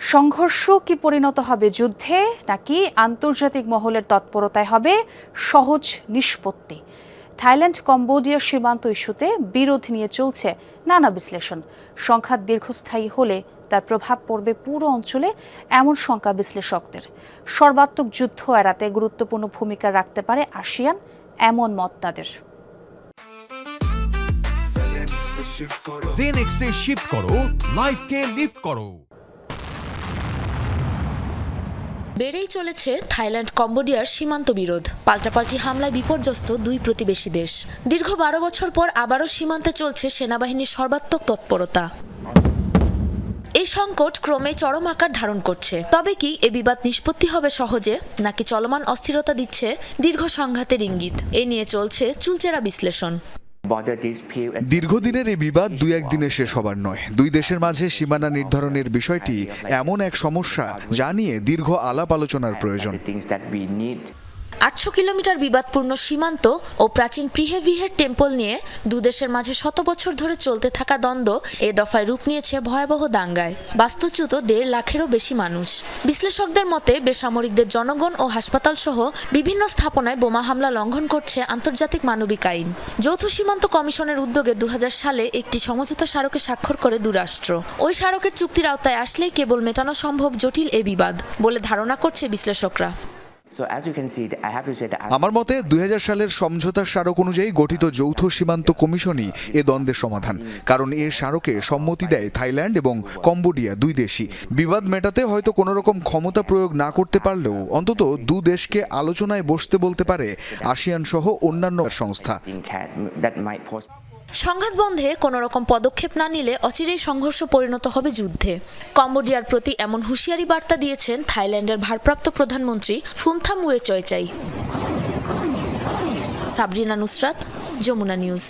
সংঘর্ষ কি পরিণত হবে যুদ্ধে নাকি আন্তর্জাতিক মহলের তৎপরতায় হবে সহজ নিষ্পত্তি? থাইল্যান্ড কম্বোডিয়া সীমান্ত ইস্যুতে বিরোধ নিয়ে চলছে নানা বিশ্লেষণ। সংঘাত দীর্ঘস্থায়ী হলে তার প্রভাব পড়বে পুরো অঞ্চলে এমন শঙ্কা বিশ্লেষকদের। সর্বাত্মক যুদ্ধ এড়াতে গুরুত্বপূর্ণ ভূমিকা রাখতে পারে আসিয়ান, এমন মত তাদের। জেনেক্সে শিফট করো লাইফকে লিফট করো। বেড়েই চলেছে থাইল্যান্ড কম্বোডিয়ার সীমান্ত বিরোধ। পাল্টাপাল্টি হামলায় বিপর্যস্ত দুই প্রতিবেশী দেশ। দীর্ঘ বারো বছর পর আবারও সীমান্তে চলছে সেনাবাহিনীর সর্বাত্মক তৎপরতা। এই সংকট ক্রমে চরম আকার ধারণ করছে। তবে কি এ বিবাদ নিষ্পত্তি হবে সহজে, নাকি চলমান অস্থিরতা দিচ্ছে দীর্ঘ সংঘাতের ইঙ্গিত? এ নিয়ে চলছে চুলচেরা বিশ্লেষণ। দীর্ঘদিনের এই বিবাদ দুই একদিনে শেষ হবার নয়। দুই দেশের মাঝে সীমানা নির্ধারণের বিষয়টি এমন এক সমস্যা যা নিয়ে দীর্ঘ আলাপ আলোচনার প্রয়োজন। আটশো কিলোমিটার বিবাদপূর্ণ সীমান্ত ও প্রাচীন প্রিহেভিহের টেম্পল নিয়ে দুদেশের মাঝে শত বছর ধরে চলতে থাকা দ্বন্দ্ব এ দফায় রূপ নিয়েছে ভয়াবহ দাঙ্গায়। বাস্তুচ্যুত দেড় লাখেরও বেশি মানুষ। বিশ্লেষকদের মতে, বেসামরিকদের জনগণ ও হাসপাতাল সহ বিভিন্ন স্থাপনায় বোমা হামলা লঙ্ঘন করছে আন্তর্জাতিক মানবিক আইন। যৌথ সীমান্ত কমিশনের উদ্যোগে দু হাজার সালে একটি সমঝোতা স্মারকে স্বাক্ষর করে দুরাষ্ট্র। ওই স্মারকের চুক্তির আওতায় আসলেই কেবল মেটানো সম্ভব জটিল এ বিবাদ বলে ধারণা করছে বিশ্লেষকরা। আমার মতে দুই হাজার সালের সমঝোতা স্মারক অনুযায়ী গঠিত যৌথ সীমান্ত কমিশনই এ দ্বন্দ্বের সমাধান। কারণ এ স্মারকে সম্মতি দেয় থাইল্যান্ড এবং কম্বোডিয়া দুই দেশই। বিবাদ মেটাতে হয়তো কোনো রকম ক্ষমতা প্রয়োগ না করতে পারলেও অন্তত দু দেশকে আলোচনায় বসতে বলতে পারে আসিয়ান সহ অন্যান্য সংস্থা। সংঘাত বন্ধে কোনো রকম পদক্ষেপ না নিলে অচিরেই সংঘর্ষ পরিণত হবে যুদ্ধে। কম্বোডিয়ার প্রতি এমন হুঁশিয়ারি বার্তা দিয়েছেন থাইল্যান্ডের ভারপ্রাপ্ত প্রধানমন্ত্রী Phumtham Wechayachai Sabrina Nusrat, Jamuna News.